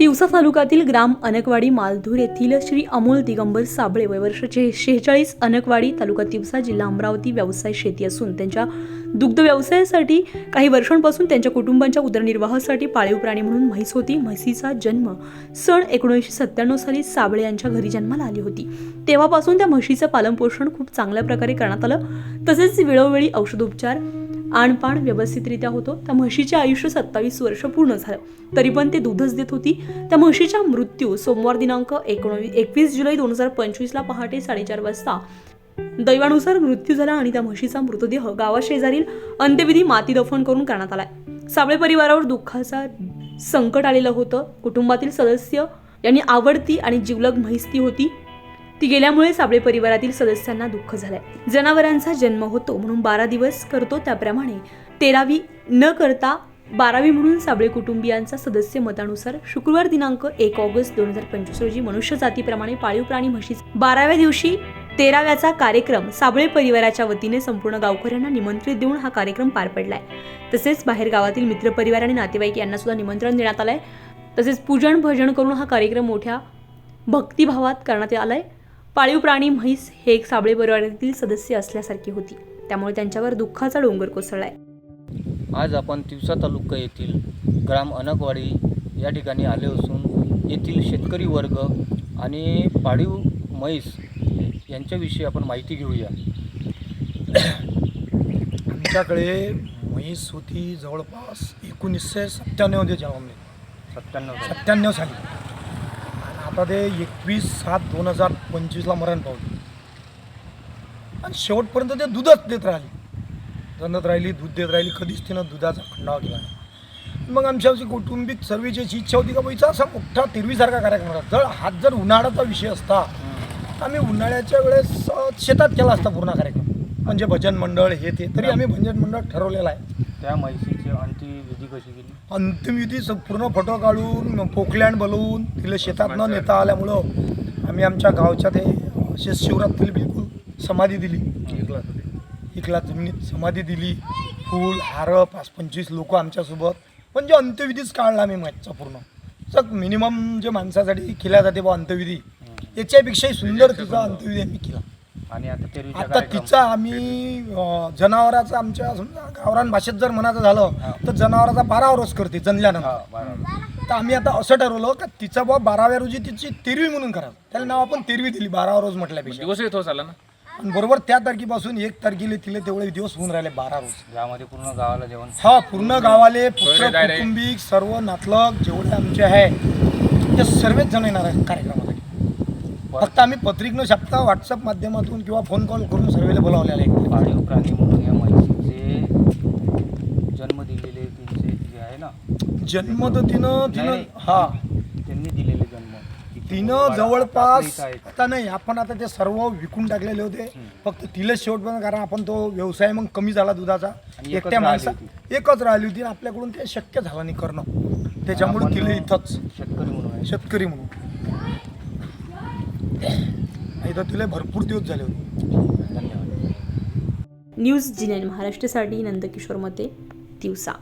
तिवसा तालुक्यातील ग्राम अनकवाडी मालधूर येथील श्री अमोल दिगंबर साबळे वय शेहेचाळीस अनकवाडी तालुका तिवसा जिल्हा अमरावती व्यवसाय शेती असून त्यांच्या दुग्ध व्यवसायासाठी काही वर्षांपासून त्यांच्या कुटुंबांच्या उदरनिर्वाहासाठी पाळीव प्राणी म्हणून म्हैस होती. म्हैसीचा जन्म सन एकोणीसशे सत्त्याण्णव साली साबळे यांच्या घरी जन्माला आली होती. तेव्हापासून त्या म्हशीचं पालनपोषण खूप चांगल्या प्रकारे करण्यात आलं. तसेच वेळोवेळी औषधोपचार आणपाण व्यवस्थितरित्या होतो. त्या म्हशीचे आयुष्य सत्तावीस वर्ष पूर्ण झालं. तरी पण ते दूधच देत होती. त्या म्हशीचा मृत्यू सोमवार दिनांक एकोणवीस एकवीस जुलै दोन हजार पंचवीसला पहाटे साडेचार वाजता. दैवानुसार मृत्यू झाला आणि त्या म्हशीचा मृतदेह गावाशेजारील अंत्यविधी माती दफन करून करण्यात आलाय. साबळे परिवारावर दुःखाचा संकट आलेलं होतं. कुटुंबातील सदस्य यांनी आवडती आणि जिवलग म्हैस ती होती. ती गेल्यामुळे साबळे परिवारातील सदस्यांना दुःख झालंय. जनावरांचा जन्म होतो म्हणून बारा दिवस करतो त्याप्रमाणे. तेरावी न करता बारावी म्हणून साबळे कुटुंबियांचा सदस्य मतानुसार शुक्रवार दिनांक एक ऑगस्ट दोन हजार पंचवीस रोजी मनुष्य जातीप्रमाणे पाळीव प्राणी म्हशी बाराव्या दिवशी तेराव्याचा कार्यक्रम साबळे परिवाराच्या वतीने संपूर्ण गावकऱ्यांना निमंत्रित देऊन हा कार्यक्रम पार पडलाय. तसेच बाहेर गावातील मित्रपरिवार आणि नातेवाईक यांना सुद्धा निमंत्रण देण्यात आलंय. तसेच पूजन भजन करून हा कार्यक्रम मोठ्या भक्तिभावात करण्यात आलाय. पाळीव प्राणी म्हैस हे एक साबळे परिवारातील सदस्य असल्यासारखी होती. त्यामुळे त्यांच्यावर दुःखाचा डोंगर कोसळलाय. आज आपण तिवसा तालुका येथील ग्राम अनकवाडी या ठिकाणी आले असून येथील शेतकरी वर्ग आणि पाळीव म्हैस यांच्याविषयी आपण माहिती घेऊया. आमच्याकडे म्हैस होती जवळपास एकोणीसशे सत्त्याण्णवमध्ये जन्मले सत्त्याण्णव सत्त्याण्णव साली ते एकवीस सात दोन हजार पंचवीसला मरण पावले. आणि शेवटपर्यंत ते दूधच देत राहिली. दंदत राहिली दूध देत राहिली कधीच तिनं दुधाचा खंडावा केला नाही. मग आमच्या कौटुंबिक सर्वेची इच्छा होती का बाईचा असा मोठा तिरवीसारखा कार्यक्रम होता. जर हात जर उन्हाळ्याचा विषय असता आम्ही उन्हाळ्याच्या वेळेस शेतात केला असता पूर्ण कार्यक्रम. म्हणजे भजन मंडळ हे ते तरी आम्ही भजन मंडळ ठरवलेलं आहे. त्या म्हैसीची अंत्यविधी कशी केली? अंतिमविधी स- पूर्ण फोटो काढून पोखलँड बोलवून तिला शेतात न नेता आल्यामुळं आम्ही आमच्या गावच्या ते असे शिवरात्री बिलकुल समाधी दिली. इकला जमिनीत समाधी दिली. फूल हार पाच पंचवीस लोक आमच्यासोबत. म्हणजे अंत्यविधीच काढला आम्ही मॅचचा पूर्ण. सग मिनिमम जे माणसासाठी केल्या जाते बा अंत्यविधी याच्यापेक्षाही सुंदर तिचा अंत्यविधी आम्ही केला. आणि आता तेरवीचा आता कार्यक्रम तिचा आम्ही अं, जनावराचा आमच्या समजा गावरान भाषेत जर म्हणायचं झालं तर जनावराचा बारा रोज करते जणल्यानंतर हा बरोबर तर आम्ही आता असं ठरवलं का तिचा बा बाराव्या रोजी तिची तेरवी म्हणून करा त्याला नाव आपण तेरवी दिली बारावा रोज म्हटल्यापेक्षा. दिवस येत चालला ना? आणि बरोबर त्या तारखेपासून एक तारखेला तिला तेवढे दिवस होऊन राहिले बारा रोज यामध्ये पूर्ण गावाला जेवण. हा पूर्ण गावाले पुत्र सोयरे दायरे. कुटुंबिक सर्व नातलग जेवढे आमचे आहे ते सर्वच जण येणार आहे कार्यक्रमासाठी फक्त आम्ही पत्रिक न छापता व्हॉट्सअप माध्यमातून किंवा फोन कॉल करून सर्वेला बोलावलेले आहे. पाळीव प्राणी म्हणून या म्हैसीचे जन्म दिलेले त्यांचे जे आहे ना. जन्म तर तिनं तिनं. हा. त्यांनी दिलेले जन्म. तिनं जवळपास. आता नाही आपण आता ते सर्व विकून टाकलेले होते. फक्त तिला शेवटपर्यंत कारण आपण तो व्यवसाय मग कमी झाला दुधाचा. आणि एकच एकट्या राहिली माणसा एकच राहिली होती आणि आपल्याकडून ते शक्य झालं नाही करणं. त्याच्यामुळे तिला इथंच. शेतकरी म्हणून आहे. शेतकरी म्हणून. नाही तुला तिला भरपूर दिवस झाले होते. धन्यवाद. न्यूज जिनेन महाराष्ट्रासाठी नंदकिशोर मते दिवसा.